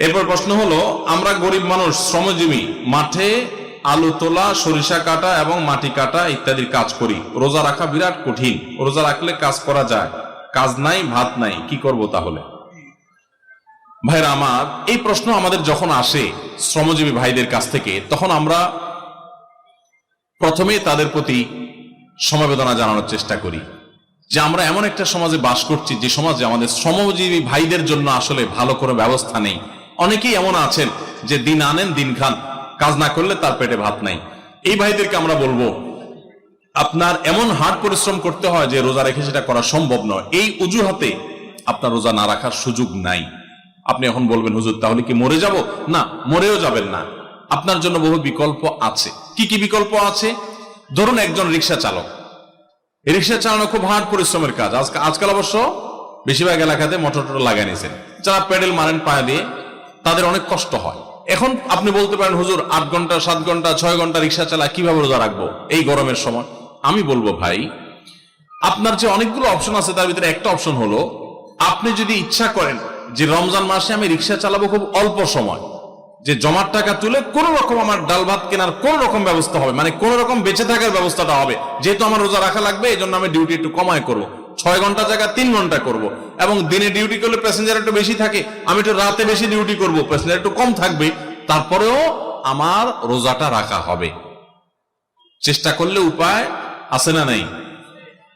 এরপর প্রশ্ন হলো, আমরা গরিব মানুষ, শ্রমজীবী, মাঠে আলু তোলা, সরিষা কাটা এবং মাটি কাটা ইত্যাদির কাজ করি। রোজা রাখা বিরাট কঠিন। রোজা রাখলে কাজ করা যায়। কাজ নাই, ভাত নাই, কি করব তাহলে? ভাইরা আমার, এই প্রশ্ন আমাদের যখন আসে শ্রমজীবী ভাইদের কাছ থেকে, তখন আমরা প্রথমে তাদের প্রতি সমবেদনা জানানোর চেষ্টা করি যে আমরা এমন একটা সমাজে বাস করছি যে সমাজে আমাদের শ্রমজীবী ভাইদের জন্য আসলে ভালো কোনো ব্যবস্থা নেই। অনেকেই এমন আছেন যে দিন আনেন, দিন খান। কাজ না করলে তার পেটে ভাত নাই। এই ভাইদেরকে আমরা বলব, আপনার এমন হার্ড পরিশ্রম করতে হয় যে রোজা রেখে সেটা করা সম্ভব নয়। এই অজুহাতে আপনার রোজা না রাখার সুযোগ নাই। আপনি এখন বলবেন, হুজুর, তাহলে কি মরে যাব? না, মরেও যাবেন না। আপনার জন্য বহু বিকল্প আছে। কি কি বিকল্প আছে? ধরুন একজন রিক্সা চালক। রিক্সা চালানো খুব হার্ড পরিশ্রমের কাজ। আজকাল অবশ্য বেশিরভাগ এলাকাতে মোটর টোটর লাগাই নিয়েছেন যারা প্যাডেল মারেন পায়ে দিয়ে তাদের অনেক কষ্ট হয়। এখন আপনি বলতে পারেন, হুজুর, আট ঘণ্টা, সাত ঘণ্টা, ছয় ঘণ্টা রিক্সা চালায় কীভাবে রোজা রাখব? এই গরমের সময়। আমি বলব, ভাই, আপনার যে অনেকগুলো অপশন আছে, তার ভিতরে একটা অপশন হলো, আপনি যদি ইচ্ছা করেন যে রমজান মাসে আমি রিক্সা চালাবো খুব অল্প সময়, যে জমার টাকা তুলে কোন রকম আমার ডাল ভাত কেনার কোন রকম ব্যবস্থা হবে মানে কোন রকম বেঁচে থাকার ব্যবস্থাটা হবে, যেহেতু আমার রোজা রাখা লাগবে এই জন্য আমি ডিউটি একটু কমায় করব। ছয় ঘণ্টা জায়গা, তিন ঘণ্টা করব। এবং দিনে ডিউটি করলে প্যাসেঞ্জার একটু বেশি থাকে, আমি একটু রাতে বেশি ডিউটি করব প্যাসেঞ্জার একটু কম থাকবে। তারপরেও আমার রোজাটা রাখা হবে। চেষ্টা করলে উপায় আছে না নাই?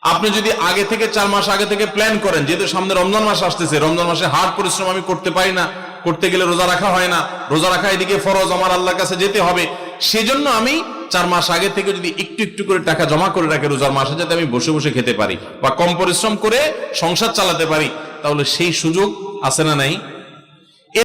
আপনি যদি আগে থেকে চার মাস আগে থেকে প্ল্যান করেন, যেহেতু সামনে রমজান মাস আসতেছে, রমজান মাসে হার্ড পরিশ্রম আমি করতে পারি না, করতে গেলে রোজা রাখা হয় না। রোজা রাখা এদিকে ফরজ, আমার আল্লাহর কাছে যেতে হবে। সেজন্য আমি চার মাস আগে থেকে যদি একটু একটু করে টাকা জমা করে রাখে রোজার মাসে, যাতে আমি বসে বসে খেতে পারি বা কম পরিশ্রম করে সংসার চালাতে পারি, তাহলে সেই সুযোগ আছে না নাই?